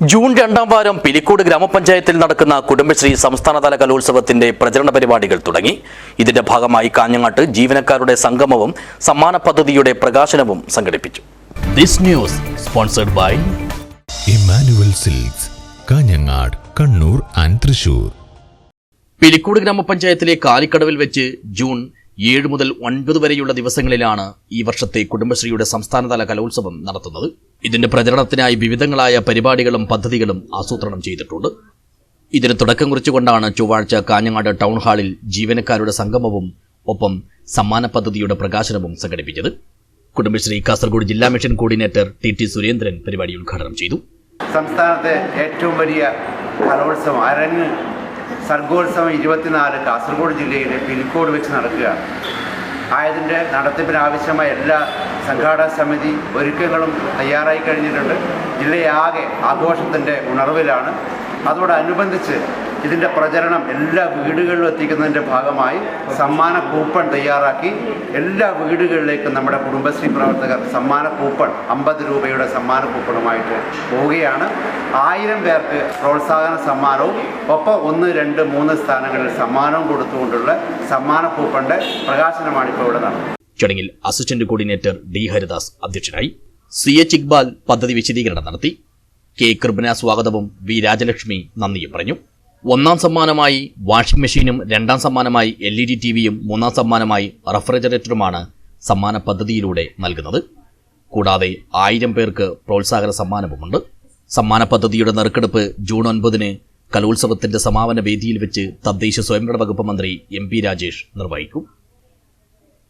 June രണ്ടാം വാരം പിലിക്കോട് ഗ്രാമപഞ്ചായത്തിൽ നടക്കുന്ന കുടുംബശ്രീ സംസ്ഥാനതല കലോത്സവത്തിന്റെ പ്രചരണ പരിപാടികൾ തുടങ്ങി. ഇതിന്റെ ഭാഗമായി കാഞ്ഞങ്ങാട്ട് ജീവനക്കാരുടെ സംഗമവും സമ്മാന പദ്ധതിയുടെ പ്രകാശനവും സംഘടിപ്പിച്ചു. This news sponsored by Emmanuel silks Kanhangad Kannur and Thrissur. Pilicode ഗ്രാമപഞ്ചായത്തിലെ കാലിക്കടവിൽ വെച്ച് ജൂൺ ഏഴ് മുതൽ ഒൻപത് വരെയുള്ള ദിവസങ്ങളിലാണ് ഈ വർഷത്തെ കുടുംബശ്രീയുടെ സംസ്ഥാനതല കലോത്സവം നടത്തുന്നത്. ഇതിന്റെ പ്രചരണത്തിനായി വിവിധങ്ങളായ പരിപാടികളും പദ്ധതികളും ആസൂത്രണം ചെയ്തിട്ടുണ്ട്. ഇതിന് തുടക്കം കുറിച്ചുകൊണ്ടാണ് ചൊവ്വാഴ്ച കാഞ്ഞങ്ങാട് ടൗൺ ഹാളിൽ ജീവനക്കാരുടെ സംഗമവും ഒപ്പം സമ്മാന പദ്ധതിയുടെ പ്രകാശനവും സംഘടിപ്പിച്ചത്. കുടുംബശ്രീ കാസർഗോഡ് ജില്ലാ mission coordinator T T Surendran പരിപാടി ഉദ്ഘാടനം ചെയ്തു. സംസ്ഥാനത്തെ ഏറ്റവും വലിയ കലോത്സവം അരങ്ങ് സർഗോത്സവം ഇരുപത്തിനാല് കാസർഗോഡ് ജില്ലയിലെ പിലിക്കോട് വെച്ച് നടക്കുകയാണ്. ആയതിന്റെ നടത്തിപ്പിനാവശ്യമായ എല്ലാ സംഘാടക സമിതി ഒരുക്കങ്ങളും തയ്യാറായി കഴിഞ്ഞിട്ടുണ്ട്. ജില്ലയാകെ ആഘോഷത്തിന്റെ ഉണർവിലാണ്. അതോടനുബന്ധിച്ച് ഇതിന്റെ പ്രചരണം എല്ലാ വീടുകളിലും എത്തിക്കുന്നതിന്റെ ഭാഗമായി സമ്മാന കൂപ്പൺ തയ്യാറാക്കി. എല്ലാ വീടുകളിലേക്കും നമ്മുടെ കുടുംബശ്രീ പ്രവർത്തകർ സമ്മാന കൂപ്പൺ അമ്പത് രൂപയുടെ സമ്മാന കൂപ്പണുമായിട്ട് പോവുകയാണ്. ആയിരം പേർക്ക് പ്രോത്സാഹന സമ്മാനവും ഒപ്പം ഒന്ന് രണ്ട് മൂന്ന് സ്ഥാനങ്ങളിൽ സമ്മാനവും കൊടുത്തുകൊണ്ടുള്ള സമ്മാന കൂപ്പണിന്റെ പ്രകാശനമാണ് ഇപ്പോൾ ഇവിടെ നടന്നത് ചടങ്ങിൽ അസിസ്റ്റന്റ് കോർഡിനേറ്റർ ഡി ഹരിദാസ് അധ്യക്ഷനായി സി എച്ച് ഇക്ബാൽ പദ്ധതി വിശദീകരണം നടത്തി. കെ കൃപന സ്വാഗതവും വി രാജലക്ഷ്മി നന്ദിയും പറഞ്ഞു. ഒന്നാം സമ്മാനമായി വാഷിംഗ് മെഷീനും രണ്ടാം സമ്മാനമായി എൽ ഇ ഡി ടി വിയും മൂന്നാം സമ്മാനമായി റെഫ്രിജറേറ്ററുമാണ് സമ്മാന പദ്ധതിയിലൂടെ നൽകുന്നത്. കൂടാതെ ആയിരം പേർക്ക് പ്രോത്സാഹന സമ്മാനവുമുണ്ട്. സമ്മാന പദ്ധതിയുടെ നറുക്കെടുപ്പ് ജൂൺ ഒൻപതിന് കലോത്സവത്തിന്റെ സമാപന വേദിയിൽ വെച്ച് തദ്ദേശ സ്വയംഭരണ വകുപ്പ് മന്ത്രി എം പി രാജേഷ് നിർവഹിക്കും.